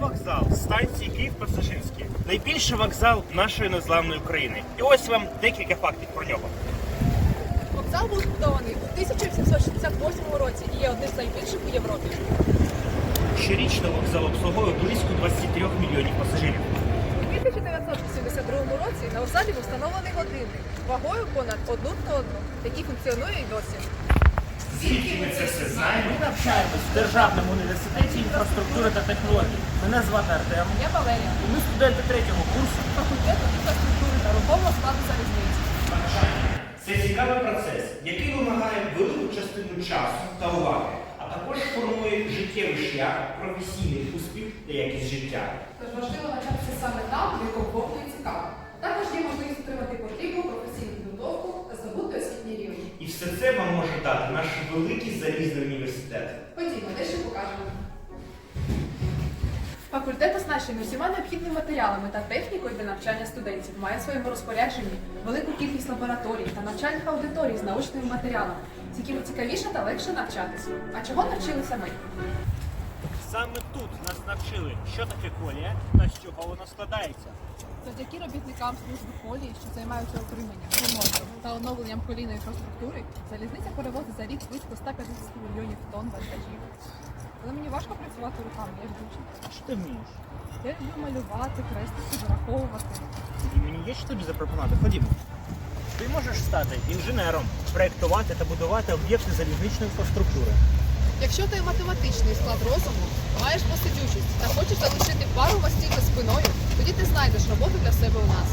вокзал станції Київ Пасажирський. Найбільший вокзал нашої незламної України. І ось вам декілька фактів про нього. Вокзал був збудований у 1868 році і є одним з найбільших у Європі. Щорічно вокзал обслуговує близько 23 мільйонів пасажирів. У 1982 році на вокзалі був встановлений годинник вагою понад одну тонну, який функціонує і досі. Звідки ми це все знаємо? Ми навчаємось в Державному університеті інфраструктури та технологій. Мене звати Артем. Я Валерія, і Ми студенти третього курсу. факультету інфраструктури та рухомого складу залізниці. Це цікавий процес, який вимагає велику частину часу та уваги, а також формує життєвий шлях, професійний успіх та якість життя. Тож важливо навчатися саме там, де комфортно і цікаво. Також є можливість отримати потрібну професійну підготовку та здобути освітній рівень. І все це вам може дати наш великий залізний університет. Ходімо, дещо покажемо. Факультет оснащений усіма необхідними матеріалами та технікою для навчання студентів. Має в своєму розпорядженні велику кількість лабораторій та навчальних аудиторій з научними матеріалами, з якими цікавіше та легше навчатися. А чого навчилися ми? Саме тут нас навчили, що таке колія та з чого воно складається. Завдяки робітникам служби колії, що займаються утриманням, ремонтом та оновленням колійної інфраструктури, залізниця перевозить за рік близько 150 мільйонів тонн вантажів. Але мені важко працювати руками, я ж дівчинка. Що ти вмієш? Я люблю малювати, креслити, вираховувати. І мені є що тобі запропонувати. Ходімо. Ти можеш стати інженером, проєктувати та будувати об'єкти залізничної інфраструктури. Якщо ти математичний склад розуму, маєш посидючість та хочеш залишити пару мастів за спиною, тоді ти знайдеш роботу для себе у нас.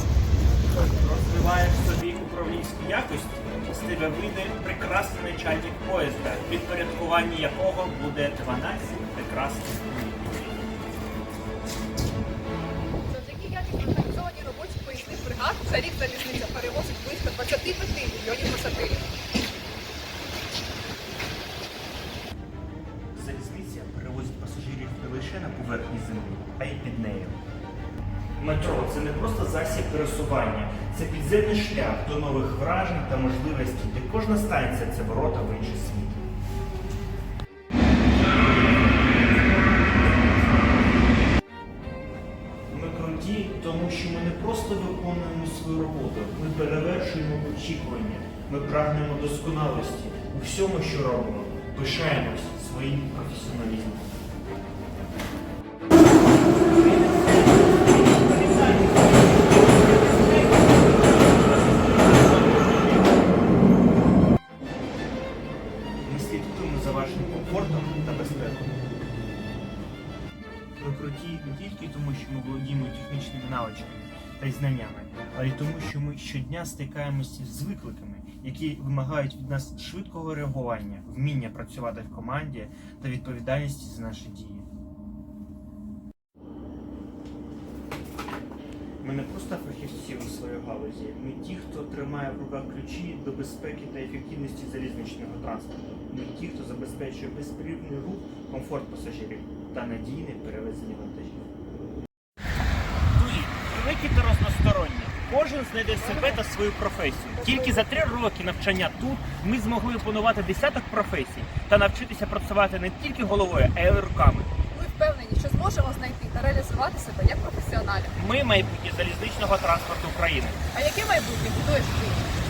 Розвиваєш собі управлінські якості, з тебе вийде прекрасний начальник поїзда, підпорядкування якого буде 12 прекрасних днів. Завдяки якість організованій роботі поїзних бригад за рік залізниця перевозить лише на поверхні землі, а й під нею. Метро це не просто засіб пересування, це підземний шлях до нових вражень та можливостей, де кожна станція це ворота в інший світ. Ми круті, тому що ми не просто виконуємо свою роботу, ми перевершуємо очікування, ми прагнемо досконалості у всьому, що робимо, пишаємось своїм професіоналізмом. Круті не тільки тому, що ми володіємо технічними навичками та й знаннями, але й тому, що ми щодня стикаємося з викликами, які вимагають від нас швидкого реагування, вміння працювати в команді та відповідальності за наші дії. Ми не просто фахівці у своїй галузі, ми ті, хто тримає в руках ключі до безпеки та ефективності залізничного транспорту. Ми ті, хто забезпечує безперервний рух, комфорт пасажирів та надійне перевезення вантажів. Друзі, великі та разносторонні. Кожен знайде себе та свою професію. Тільки за три роки навчання тут ми змогли опанувати десяток професій та навчитися працювати не тільки головою, а й руками. Ми впевнені, що зможемо знайти та реалізувати себе як професіоналі. Ми майбутнє залізничного транспорту України. А яке майбутнє будуєш ти?